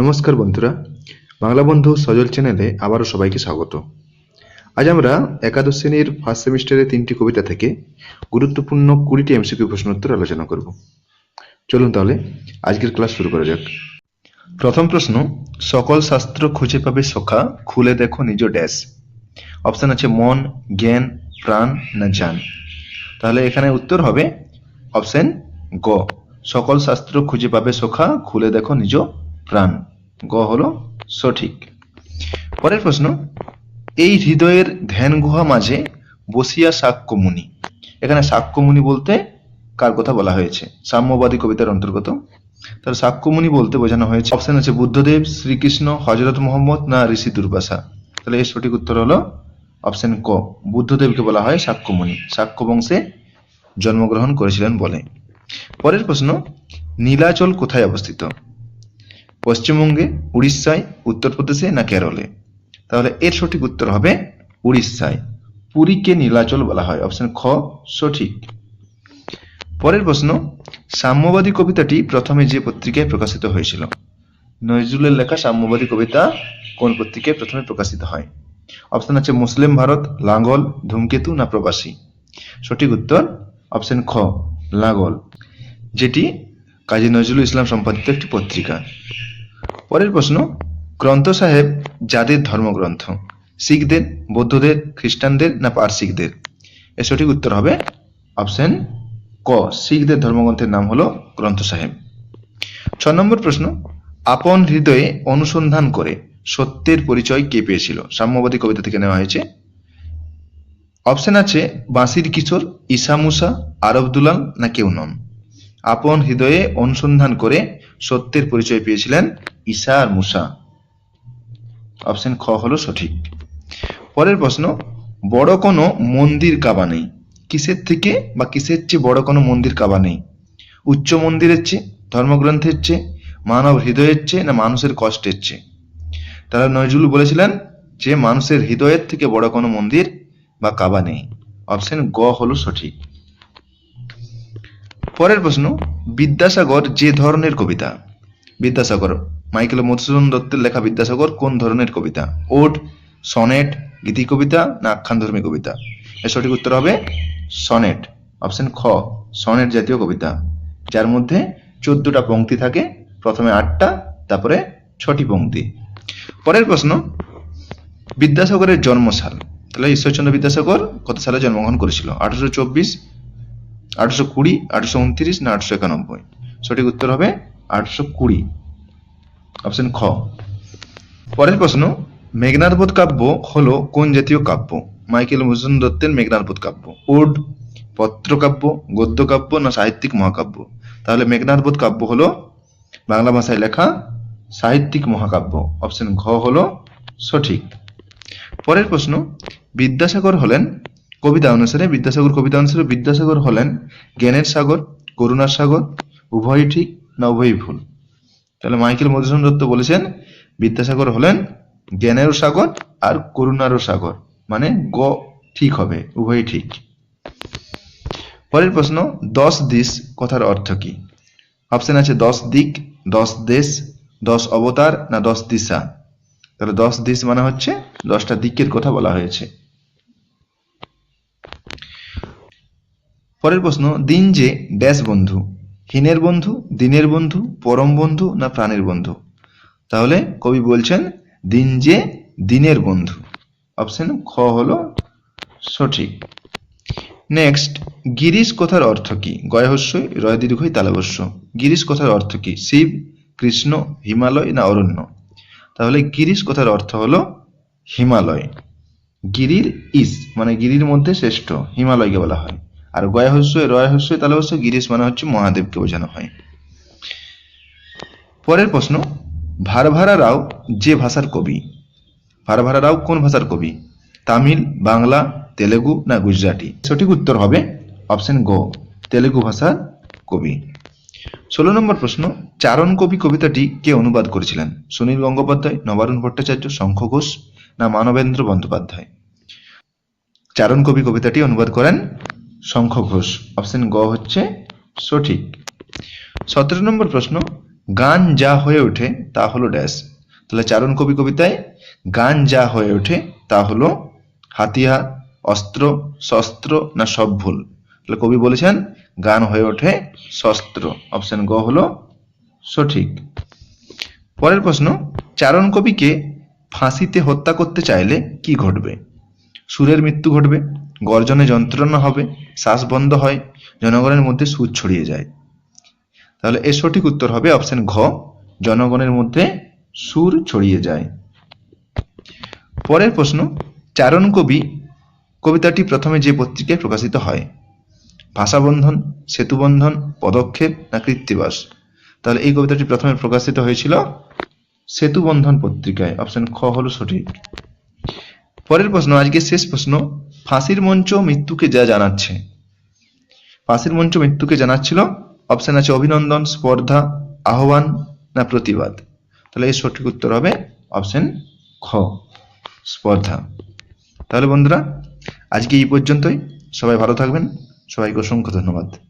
নমস্কার বন্ধুরা। বাংলা বন্ধু সজল চ্যানেলে আবারও সবাইকে স্বাগত। আজ আমরা একাদশ শ্রেণির ফার্স্ট সেমিস্টারের তিনটি কবিতা থেকে গুরুত্বপূর্ণ কুড়িটি এমসিকিউ প্রশ্ন উত্তর আলোচনা করব। চলুন তাহলে আজকের ক্লাস শুরু করা যাক। প্রথম প্রশ্ন, সকল শাস্ত্র খুঁজে পাবে সখা, খুলে দেখো নিজ ড্যাশ। অপশন আছে মন, জ্ঞান, প্রাণ না জান তাহলে এখানে উত্তর হবে অপশন গ। সকল শাস্ত্র খুঁজে পাবে সখা, খুলে দেখো নিজ প্রাণ। গ হলো সঠিক। পরের প্রশ্ন, এই হৃদয়ের ধ্যান গুহা মাঝে বসিয়া সাক্ষ্যমুনি। এখানে সাক্ষ্যমুনি বলতে কার কথা বলা হয়েছে? সাম্যবাদী কবিতার অন্তর্গত। তাহলে সাক্ষ্যমুনি বলতে বোঝানো হয়েছে, অপশন আছে বুদ্ধদেব, শ্রীকৃষ্ণ হজরত মোহাম্মদ না ঋষি দুর্বাসা। তাহলে এর সঠিক উত্তর হলো অপশন ক। বুদ্ধদেবকে বলা হয় সাক্ষ্যমুনি। সাক্ষ্য বংশে জন্মগ্রহণ করেছিলেন বলে। পরের প্রশ্ন, নীলাচল কোথায় অবস্থিত? পশ্চিমবঙ্গে, উড়িষ্যায়, উত্তরপ্রদেশে না কেরলে? তাহলে এর সঠিক উত্তর হবে উড়িষ্যায়। পুরীকে নীলাচল বলা হয়। অপশন খ, সঠিক। পরের প্রশ্ন, সাম্যবাদী কবিতাটি প্রথমে যে পত্রিকায় প্রকাশিত হয়েছিল? নজরুলের লেখা সাম্যবাদী কবিতা কোন পত্রিকায় প্রথমে প্রকাশিত হয়? অপশন আছে, মুসলিম ভারত, লাঙ্গল, ধূমকেতু না প্রবাসী? সঠিক উত্তর, অপশন খ, লাঙ্গল, যেটি কাজী নজরুল ইসলাম সম্পাদিত একটি পত্রিকা। পরের প্রশ্ন, গ্রন্থ সাহেব যাদের ধর্মগ্রন্থ, শিখদের, বৌদ্ধদের, খ্রিস্টানদের না পার্সিকদের এর সঠিক উত্তর হবে অপশন ক। শিখদের ধর্মগ্রন্থের নাম হলো গ্রন্থ সাহেব। ছ নম্বর প্রশ্ন, আপন হৃদয়ে অনুসন্ধান করে সত্যের পরিচয় কে পেয়েছিল? সাম্যবাদী কবিতা থেকে নেওয়া হয়েছে। অপশন আছে, বাঁশির কিশোর, ঈশা মুসা, আরব দুলাল না কেউ নন। আপন হৃদয়ে অনুসন্ধান করে সত্যের পরিচয় পেয়েছিলেন ঈশা আর মুসা। অপশন খ হলো সঠিক। পরের প্রশ্ন, বড় কোনো মন্দির কাবা নেই। কিসের থেকে বা কিসের চেয়ে বড় কোনো মন্দির কাবা নেই? উচ্চ মন্দিরের চেয়ে, ধর্মগ্রন্থের চেয়ে, মানব হৃদয়ের চেয়ে না মানুষের কষ্টের চেয়ে? তারা নজরুল বলেছিলেন যে, মানুষের হৃদয়ের থেকে বড় কোনো মন্দির বা কাবা নেই। অপশন গ হলো সঠিক। পরের প্রশ্ন, বিদ্যাসাগর যে ধরনের কবিতা? বিদ্যাসাগর মাইকেল মধুসূদন দত্তের লেখা বিদ্যাসাগর কোন ধরনের কবিতা? ওড, সনেট, গীতি কবিতা না আখ্যানধর্মী কবিতা? এর সঠিক উত্তর হবে সনেট। অপশন খ, সনেট জাতীয় কবিতা। যার মধ্যে চোদ্দটা পংক্তি থাকে, প্রথমে আটটা, তারপরে ছটি পংক্তি পরের প্রশ্ন, বিদ্যাসাগরের জন্মসাল। তাহলে ঈশ্বরচন্দ্র বিদ্যাসাগর কত সালে জন্মগ্রহণ করেছিল? আঠারোশো চব্বিশ, আঠারোশো কুড়ি, আঠারোশো উনত্রিশ না আঠারোশো একানব্বই? সঠিক উত্তর হবে আঠারোশো কুড়ি। অপশন খ। পরের প্রশ্ন, মেঘনাদবোধ কাব্য হলো কোন জাতীয় কাব্য? মাইকেল মধুসূদন দত্তের মেঘনাদবোধ কাব্য। ওড পত্রকাব্য গদ্য কাব্য না সাহিত্যিক মহাকাব্য? তাহলে মেঘনাদবোধ কাব্য হলো বাংলা ভাষায় লেখা সাহিত্যিক মহাকাব্য। অপশন ঘ হলো সঠিক। পরের প্রশ্ন, বিদ্যাসাগর হলেন কবিতা অনুসারে, বিদ্যাসাগর কবিতা অনুসারে বিদ্যাসাগর হলেন জ্ঞানের সাগর, করুণার সাগর, উভয়ই ঠিক না উভয়ই ভুল? তাহলে মাইকেল মধুসূদন দত্ত বলেছেন, বিদ্যাসাগর হলেন জ্ঞানেরও সাগর আর করুণারও সাগর। মানে গ ঠিক হবে, উভয়ই ঠিক। পরের প্রশ্ন, দশ দিশ কথার অর্থ কি? অপশন আছে দশ দিক, দশ দেশ, দশ অবতার না দশ দিশা। তাহলে দশ দিশ মানে হচ্ছে দশটা দিকের কথা বলা হয়েছে। পরের প্রশ্ন, দিন যে ড্যাশ বন্ধু হীনের বন্ধু, দিনের বন্ধু, পরম বন্ধু না প্রাণের বন্ধু? তাহলে কবি বলছেন, দিন যে দিনের বন্ধু। অপশন খ হলো সঠিক। নেক্সট, গিরিশ কথার অর্থ কি? গয়হস্যই, রয় দীর্ঘই তালবস্য। গিরিশ কথার অর্থ কি? শিব, কৃষ্ণ, হিমালয় না অরণ্য? তাহলে গিরিশ কথার অর্থ হলো হিমালয়। গিরির ইস মানে গিরির মধ্যে শ্রেষ্ঠ, হিমালয়কে বলা হয়। আর গয়হস্যই রয়হস্যই তালবস্য গিরিশ মানে হচ্ছে মহাদেবকে বোঝানো হয়। পরের প্রশ্ন, ভারভারা রাও যে ভাষার কবি? ভারভারা রাও কোন ভাষার কবি? তামিল, বাংলা, তেলেগু না গুজরাটি? সঠিক উত্তর হবে অপশন গ, তেলেগু ভাষার কবি। ষোলো নম্বর প্রশ্ন, চারণ কবি কবিতাটি কে অনুবাদ করেছিলেন? সুনীল গঙ্গোপাধ্যায়, নবারুণ ভট্টাচার্য, শঙ্খ ঘোষ না মানবেন্দ্র বন্দ্যোপাধ্যায়? চারণ কবি কবিতাটি অনুবাদ করেন শঙ্খ ঘোষ অপশন গ হচ্ছে সঠিক। সতেরো নম্বর প্রশ্ন, গান যা হয়ে ওঠে তা হলো ড্যাশ। তাহলে চারণ কবি কবিতায়, গান যা হয়ে ওঠে তা হলো হাতিয়ার, অস্ত্র, শস্ত্র না সব ভুল। তাহলে কবি বলেছেন, গান হয়ে ওঠে শস্ত্র। অপশন গ হলো সঠিক। পরের প্রশ্ন, চারণ কবিকে ফাঁসিতে হত্যা করতে চাইলে কি ঘটবে? সুরের মৃত্যু ঘটবে, গর্জনে যন্ত্রণা হবে, শ্বাস বন্ধ হয়, জনগণের মধ্যে সুর ছড়িয়ে যায়। তাহলে এর সঠিক উত্তর হবে অপশন ঘ, জনগণের মধ্যে সুর ছড়িয়ে যায়। পরের প্রশ্ন, চারণ কবি, কবিতাটি প্রথমে যে পত্রিকায় প্রকাশিত হয়, ভাষাবন্ধন, সেতুবন্ধন, পদক্ষেপ না কৃত্তিবাস? তাহলে এই কবিতাটি প্রথমে প্রকাশিত হয়েছিল সেতুবন্ধন পত্রিকায়, অপশন খ হলো সঠিক। পরের প্রশ্ন আজকে শেষ প্রশ্ন, ফাঁসির মঞ্চ মৃত্যুকে যা জানাচ্ছে। ফাঁসির মঞ্চ মৃত্যুকে জানাচ্ছিল অপশন আছে অভিনন্দন, স্পর্ধা, আহ্বান না প্রতিবাদ? তাহলে এর সঠিক উত্তর হবে অপশন খ স্পর্ধা। তাহলে বন্ধুরা, আজকে এই পর্যন্তই। সবাই ভালো থাকবেন। সবাইকে অসংখ্য ধন্যবাদ।